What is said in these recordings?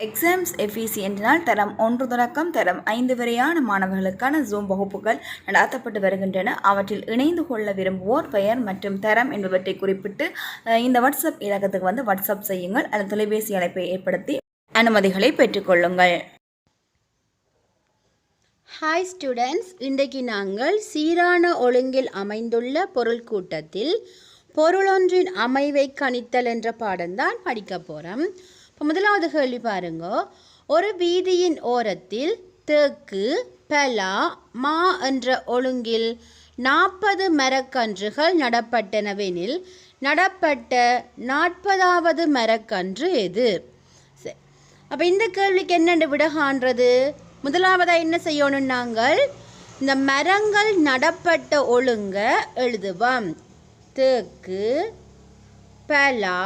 Exams FC என்றால் தரம் ஒன்று தொடக்கம் தரம் ஐந்து வரையான மாணவர்களுக்கான ஜூம் வகுப்புகள் நடாத்தப்பட்டு வருகின்றன. அவற்றில் இணைந்து கொள்ள விரும்புவோர் பெயர் மற்றும் தரம் என்பவற்றை குறிப்பிட்டு இந்த வாட்ஸ்அப் இலக்கத்துக்கு வந்து வாட்ஸ்அப் செய்யுங்கள். அல்லது தொலைபேசி அழைப்பை ஏற்படுத்தி அனுமதிகளை பெற்றுக்கொள்ளுங்கள் ஹாய் ஸ்டூடெண்ட்ஸ் இன்றைக்கு நாங்கள் சீரான ஒழுங்கில் அமைந்துள்ள பொருள் கூட்டத்தில் பொருளொன்றின் அமைவை கணித்தல் என்ற பாடம்தான் படிக்க போகிறோம் இப்போ முதலாவது கேள்வி பாருங்க. ஒரு வீதியின் ஓரத்தில் தேக்கு பலா மா என்ற ஒழுங்கில் நாற்பது மரக்கன்றுகள் நடப்பட்டனவெனில் நடப்பட்ட நாற்பதாவது மரக்கன்று எது? அப்போ இந்த கேள்விக்கு என்னென்று விடகான்றது முதலாவதாக என்ன செய்யணும் நாங்கள்? இந்த மரங்கள் நடப்பட்ட ஒழுங்க எழுதுவோம். தேக்கு பலா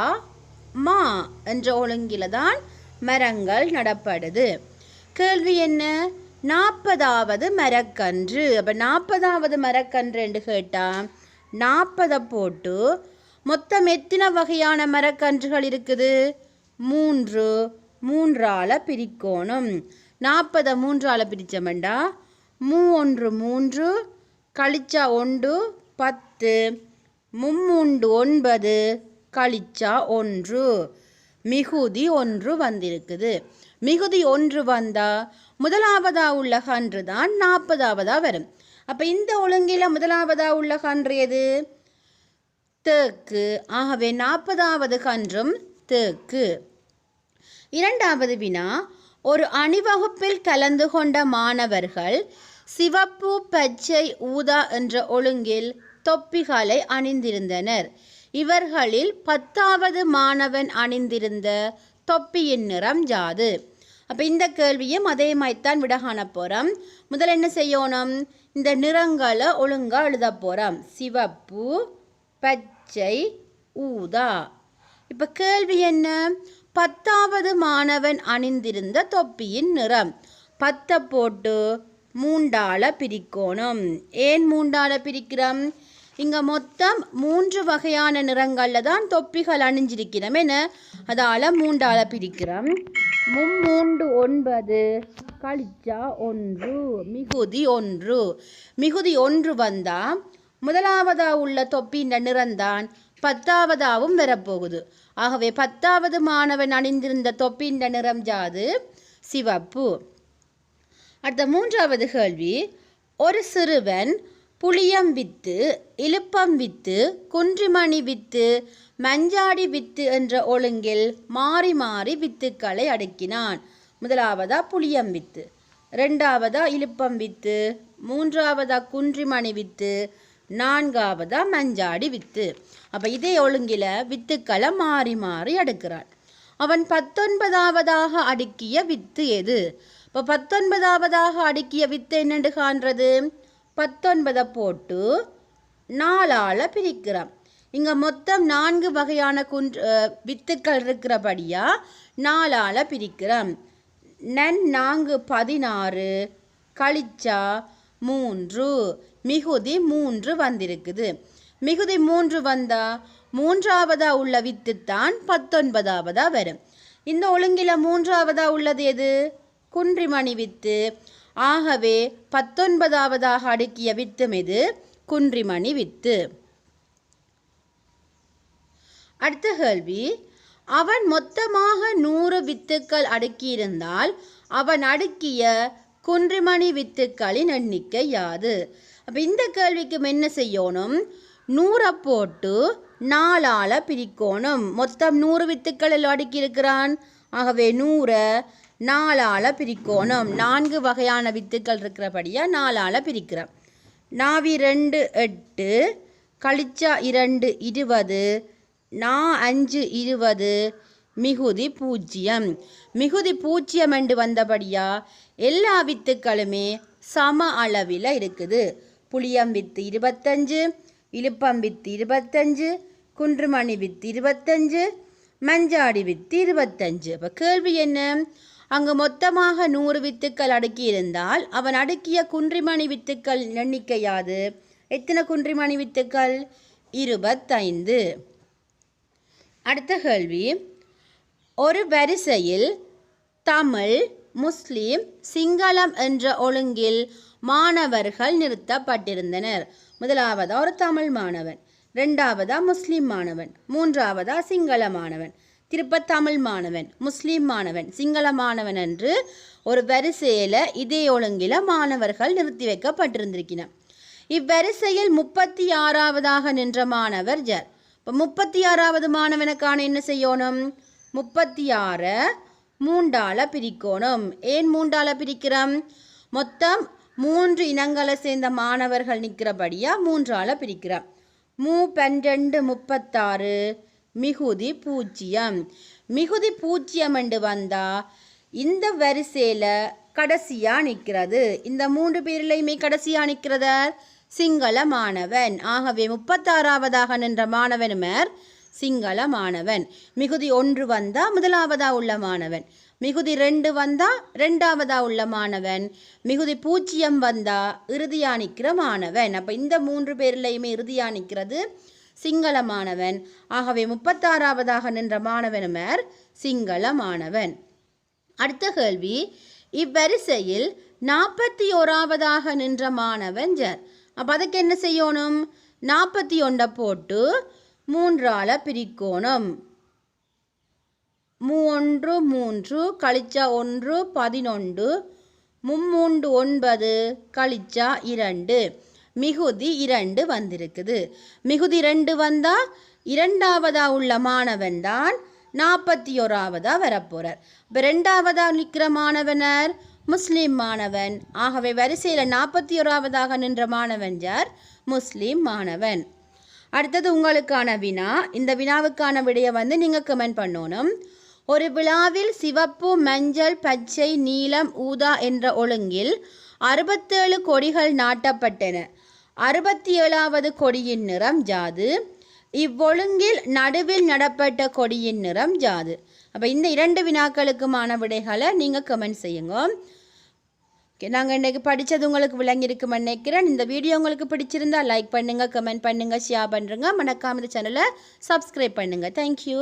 மா என்ற ஒழுங்கில தான் மரங்கள் நடப்படுது. கேள்வி என்ன? நாற்பதாவது மரக்கன்று. அப்போ நாற்பதாவது மரக்கன்று என்று கேட்டால் நாற்பதை போட்டு மொத்தம் எத்தனை வகையான மரக்கன்றுகள் இருக்குது? மூன்று. மூன்றால பிரிக்கணும். நாற்பதை மூன்றால பிரித்தோம்டா மூ ஒன்று மூன்று கழிச்சா ஒன்று பத்து. மும்மூண்டு ஒன்பது. கழிச்சா ஒன்று மிகுதி ஒன்று வந்திருக்குது. மிகுதி ஒன்று வந்தா முதலாவதா உள்ள கன்று தான் நாற்பதாவதா வரும். அப்போ இந்த ஒழுங்கில முதலாவதா உள்ள கன்று எது? தேக்கு. ஆகவே நாற்பதாவது கன்றும் தேக்கு. இரண்டாவது வினா ஒரு அணிவகுப்பில் கலந்து கொண்ட மாணவர்கள் சிவப்பு பச்சை ஊதா என்ற ஒழுங்கில் தொப்பிகளை அணிந்திருந்தனர். இவர்களில் பத்தாவது மாணவன் அணிந்திருந்த தொப்பியின் நிறம் யாது அப்போ இந்த கேள்வியும் அதே மாதிரித்தான் விட காண போகிறோம் முதல்ல என்ன செய்யணும்? இந்த நிறங்களை ஒழுங்காக எழுத போகிறோம் சிவப்பு பச்சை ஊதா. இப்போ கேள்வி என்ன? பத்தாவது மாணவன் அணிந்திருந்த தொப்பியின் நிறம். பத்தை போட்டு மூண்டால பிரிக்கணும். ஏன் மூண்டால பிரிக்கிறோம்? இங்கே மொத்தம் மூன்று வகையான நிறங்களில் தான் தொப்பிகள் அணிஞ்சிருக்கிறோம். என அதால் மூண்டால பிரிக்கிறோம். மும்மூண்டு ஒன்பது கழிச்சா ஒன்று மிகுதி ஒன்று. மிகுதி ஒன்று வந்தால் முதலாவதா உள்ள தொப்பின்ற நிறந்தான் பத்தாவதாவும் வரப்போகுது. ஆகவே பத்தாவது மாணவன் அணிந்திருந்த தொப்பின்ற நிறம் ஜாது? சிவப்பு. அடுத்த மூன்றாவது கேள்வி. ஒரு சிறுவன் புளியம் வித்து இலுப்பம் வித்து குன்றிமணி வித்து மஞ்சாடி வித்து என்ற ஒழுங்கில் மாறி மாறி வித்துக்களை அடுக்கினான். முதலாவதா புளியம் வித்து ரெண்டாவதா இலுப்பம் வித்து மூன்றாவதா குன்றிமணி வித்து நான்காவதா மஞ்சாடி வித்து. அப்போ இதே ஒழுங்கில வித்துக்களை மாறி மாறி அடுக்கிறான். அவன் பத்தொன்பதாவதாக அடுக்கிய வித்து எது? இப்போ பத்தொன்பதாவதாக அடுக்கிய வித்து என்னென்று காண்றது? பத்தொன்பதை போட்டு நாலால் பிரிக்கிறோம். இங்கே மொத்தம் நான்கு வகையான குன்று வித்துக்கள் இருக்கிறபடியாக நாலால் பிரிக்கிறோம். நன் நான்கு பதினாறு கழிச்சா மூன்று மிகுதி மூன்று வந்திருக்குது. மிகுதி மூன்று வந்தா மூன்றாவதா உள்ள வித்து தான் பத்தொன்பதாவதா வரும். இந்த ஒழுங்கில மூன்றாவதா உள்ளது எது? குன்றிமணி வித்து. ஆகவே பத்தொன்பதாவதாக அடுக்கிய வித்தும் எது குன்றிமணி வித்து. அடுத்த கேள்வி அவன் மொத்தமாக நூறு வித்துக்கள் அடுக்கியிருந்தால் அவன் அடுக்கிய குன்றிமணி வித்துக்களின் எண்ணிக்கை யாது? அப்போ இந்த கேள்விக்கு என்ன செய்யணும்? நூறை போட்டு நாலால் பிரிக்கணும். மொத்தம் நூறு வித்துக்கள் எல்லாம் அடுக்கியிருக்கிறான். ஆகவே நூறை நாலால் பிரிக்கணும் நான்கு வகையான வித்துக்கள் இருக்கிறபடியாக நாலால் பிரிக்கிறோம். நாவி ரெண்டு எட்டு கழிச்சா இரண்டு இருபது நா அஞ்சு இருபது மிகுதி பூஜ்ஜியம். மிகுதி பூஜ்ஜியம் என்று வந்தபடியா எல்லா வித்துக்களுமே சம அளவில் இருக்குது. புளியம் வித்து இருபத்தஞ்சு இலுப்பம் வித்து இருபத்தஞ்சு குன்றுமணி வித்து இருபத்தஞ்சு மஞ்சாடி வித்து இருபத்தஞ்சு. அப்போ கேள்வி என்ன? அங்கு மொத்தமாக நூறு வித்துக்கள் அடுக்கியிருந்தால் அவன் அடுக்கிய குன்றிமணி வித்துக்கள் எண்ணிக்கையாது. எத்தனை குன்றிமணி வித்துக்கள்? இருபத்தைந்து. அடுத்த கேள்வி. ஒரு வரிசையில் தமிழ் முஸ்லீம் சிங்களம் என்ற ஒழுங்கில் மாணவர்கள் நிறுத்தப்பட்டிருந்தனர். முதலாவதா ஒரு தமிழ் மாணவன். ரெண்டாவதா முஸ்லீம் மாணவன். மூன்றாவதா சிங்கள மாணவன். திருப்ப தமிழ் மாணவன் முஸ்லீம் மாணவன் சிங்கள மாணவன் என்று ஒரு வரிசையில் இதே ஒழுங்கில மாணவர்கள் நிறுத்தி வைக்கப்பட்டிருந்திருக்கிறார் இவ்வரிசையில் முப்பத்தி ஆறாவதாக நின்ற மாணவர் ஜர். இப்போ முப்பத்தி ஆறாவது மாணவனுக்கான என்ன செய்யணும்? முப்பத்தி ஆறை மூண்டால பிரிக்கணும். ஏன் மூண்டால பிரிக்கிறோம்? மொத்தம் மூன்று இனங்களை சேர்ந்த மாணவர்கள் நிற்கிறபடியாக மூன்றால பிரிக்கிறோம். மூ பன்னெண்டு முப்பத்தாறு மிகுதி பூஜ்ஜியம் மிகுதி பூஜ்ஜியம் என்று வந்தால் இந்த வரிசையில் கடைசியாக நிற்கிறது. இந்த மூன்று பேரிலையுமே கடைசியாக நிற்கிறத சிங்கள மாணவன் ஆகவே முப்பத்தாறாவதாக நின்ற மாணவனுமர் சிங்கள மாணவன் மிகுதி ஒன்று வந்தால் முதலாவதாக உள்ள மாணவன். மிகுதி ரெண்டு வந்தால் ரெண்டாவதாக உள்ள மாணவன். மிகுதி பூஜ்ஜியம் வந்தால் இறுதியாக நிற்கிற மாணவன். அப்போ இந்த மூன்று பேர்லையுமே இறுதியாக நிற்கிறது சிங்கள மாணவன் ஆகவே முப்பத்தாறாவதாக நின்ற மாணவனுமர் சிங்கள மாணவன் அடுத்த கேள்வி. இவ்வரிசையில் நாற்பத்தி ஓராவதாக நின்ற மாணவன் ஜர் அப்போ அதுக்கு என்ன செய்யணும்? நாற்பத்தி ஒன்றை போட்டு மூன்றால் பிரிக்கணும். மூன்று மூன்று கழிச்சா ஒன்று பதினொன்று. மும்மூண்டு ஒன்பது கழிச்சா இரண்டு. மிகுதி இரண்டு வந்திருக்குது. மிகுதி ரெண்டு வந்தால் இரண்டாவதா உள்ள மாணவன் தான் நாற்பத்தி ஓராவதா வரப்போகிறார் இப்போ ரெண்டாவதா நிற்கிற மாணவனர் முஸ்லீம் மாணவன். ஆகவே வரிசையில் நாற்பத்தி ஓராவதாக நின்ற மாணவன் யார்? முஸ்லீம் மாணவன். அடுத்தது உங்களுக்கான வினா. இந்த வினாவுக்கான விடையை வந்து நீங்கள் கமெண்ட் பண்ணணும். ஒரு விழாவில் சிவப்பு மஞ்சள் பச்சை நீலம் ஊதா என்ற ஒழுங்கில் அறுபத்தேழு கொடிகள் நாட்டப்பட்டன. அறுபத்தி ஏழாவது கொடியின் நிறம் ஜாது. இவ்வொழுங்கில் நடுவில் நடப்பட்ட கொடியின் நிறம் ஜாது. அப்போ இந்த இரண்டு வினாக்களுக்குமான விடைகளை நீங்கள் கமெண்ட் செய்யுங்க. ஓகே நாங்கள் இன்றைக்கு படித்தது உங்களுக்கு விளங்கியிருக்குமே நினைக்கிறேன். இந்த வீடியோ உங்களுக்கு பிடிச்சிருந்தா லைக் பண்ணுங்கள் கமெண்ட் பண்ணுங்கள் ஷேர் பண்ணுறங்க மறக்காம இந்த சேனலை சப்ஸ்கிரைப் பண்ணுங்கள் தேங்க்யூ